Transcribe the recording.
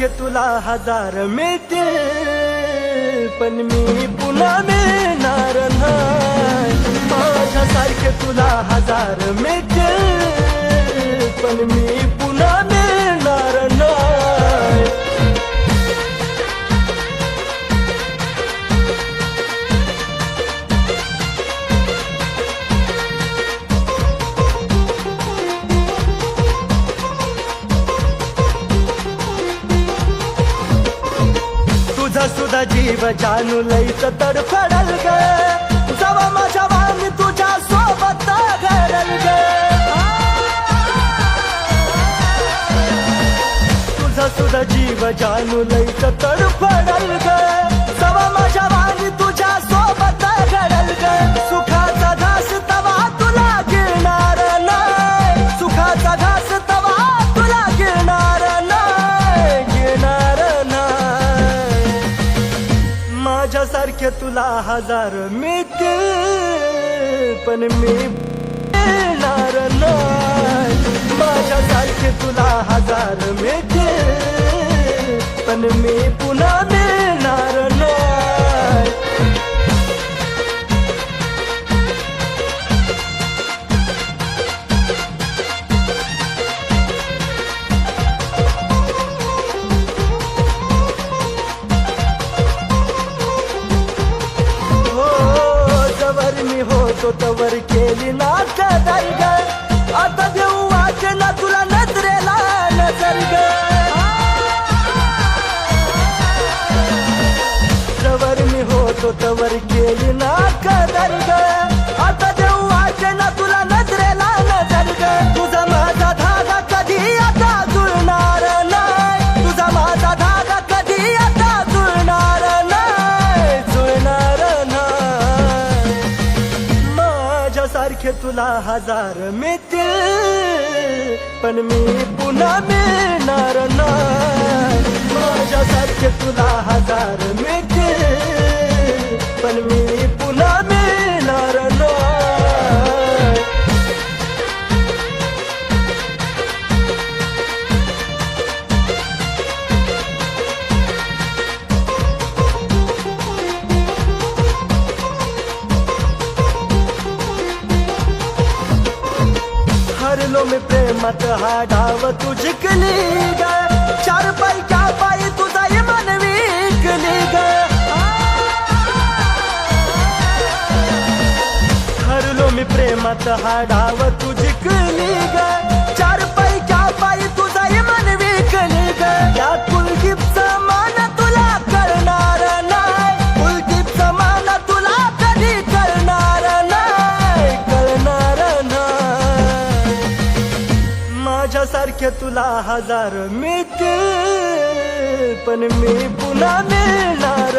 माझ्यासारखे तुला हजार मिळतील पण मी पुन्हा मिळणार नाही. माझ्यासारखे तुला हजार मिळतील. माझा जीव जानू लईच तडफडल ग. जवा माझ्या वाणी तुझ्या सोबत घडल ग. तुझा सुद्धा जीव जानू लईच तडफडल ग. तुला हजार मिळतील पण मी मिळणार नाही. माझ्यासारखे तुला हजार मिळतील पण मी पुन्हा होतो तवर केली ना आता देऊ वाचे तुला नजरेला नजर तुला हजार मिळतील पण मी पुन्हा मिळणार नाही माझ्यासारखे तुला हजार मिळतील पण मी हरलो मी प्रेमात हा डाव तू जिंकली ग चार पाय क्या पाई तुझा इमान विकली ग हरलो मी प्रेमात हा डाव तू जिंकली ग सारख्या तुला हजार मिळते पण मी पुन्हा मिळणार